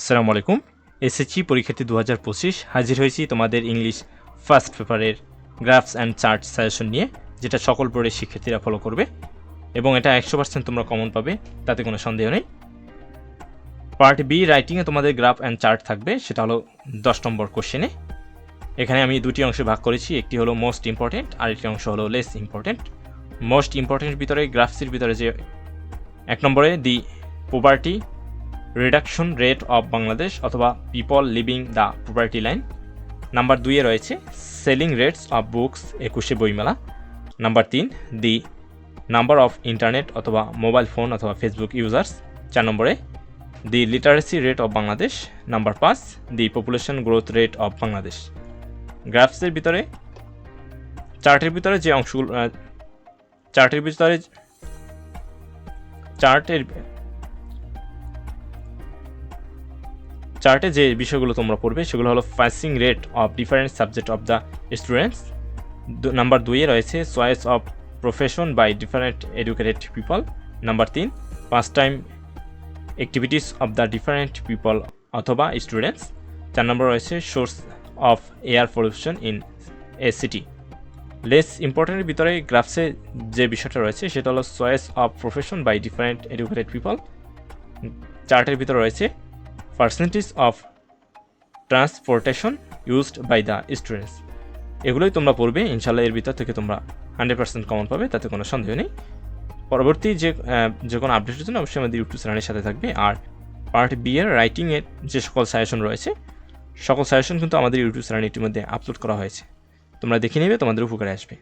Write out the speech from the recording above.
আসসালামু আলাইকুম। এসএসসি পরীক্ষার্থী দু হাজার পঁচিশ হাজির হয়েছি তোমাদের ইংলিশ ফার্স্ট পেপারের গ্রাফস অ্যান্ড চার্ট সাজেশন নিয়ে, যেটা সকল বোর্ডের শিক্ষার্থীরা ফলো করবে, এবং এটা একশো পার্সেন্ট তোমরা কমন পাবে, তাতে কোনো সন্দেহ নেই। পার্ট বি রাইটিংয়ে তোমাদের গ্রাফ অ্যান্ড চার্ট থাকবে, সেটা হলো দশ নম্বর কোশ্চেনে এখানে আমি দুটি অংশে ভাগ করেছি, একটি হলো মোস্ট ইম্পর্টেন্ট আর একটি অংশ হলো লেস ইম্পর্টেন্ট মোস্ট ইম্পর্টেন্টের ভিতরে গ্রাফসের ভিতরে যে এক নম্বরে the poverty reduction rate of Bangladesh অথবা people living the property line number দুইয়ে রয়েছে সেলিং রেটস অফ বুকস একুশে বইমেলা। নাম্বার তিন দি নাম্বার অফ ইন্টারনেট অথবা মোবাইল ফোন অথবা ফেসবুক ইউজার্স চার নম্বরে the literacy rate of Bangladesh number পাঁচ the population growth rate of Bangladesh গ্রাফসের ভিতরে চার্টের ভিতরে যে অংশগুলো চার্টের ভিতরে চার্টের চার্টে যে বিষয়গুলো তোমরা পড়বে, সেগুলো হলো passing rate of different subject of the students number দুইয়ে রয়েছে choice of profession by different educated people number তিন পাঁচ time activities of the different people অথবা স্টুডেন্টস চার নম্বর রয়েছে source of air pollution in a city less ইম্পর্টেন্টের ভিতরে গ্রাফসে যে বিষয়টা রয়েছে, সেটা হলো choice of profession by different educated people চার্টের ভিতরে রয়েছে percentage of transportation used by the students এগুলোই তোমরা পড়বে ইনশাল্লাহ এর ভিতর থেকে তোমরা হান্ড্রেড পার্সেন্ট কমন পাবে, তাতে কোনো সন্দেহ নেই। পরবর্তী যে যে কোনো আপডেটের জন্য অবশ্যই আমাদের ইউটিউব চ্যানেলের সাথে থাকবে। আর পার্ট বি এর রাইটিংয়ের যে সকল সাজেশন রয়েছে, সকল সাজেশন কিন্তু আমাদের ইউটিউব চ্যানেলে ইতিমধ্যে আপলোড করা হয়েছে। তোমরা দেখে নেবে, তোমাদের উপকারে আসবে।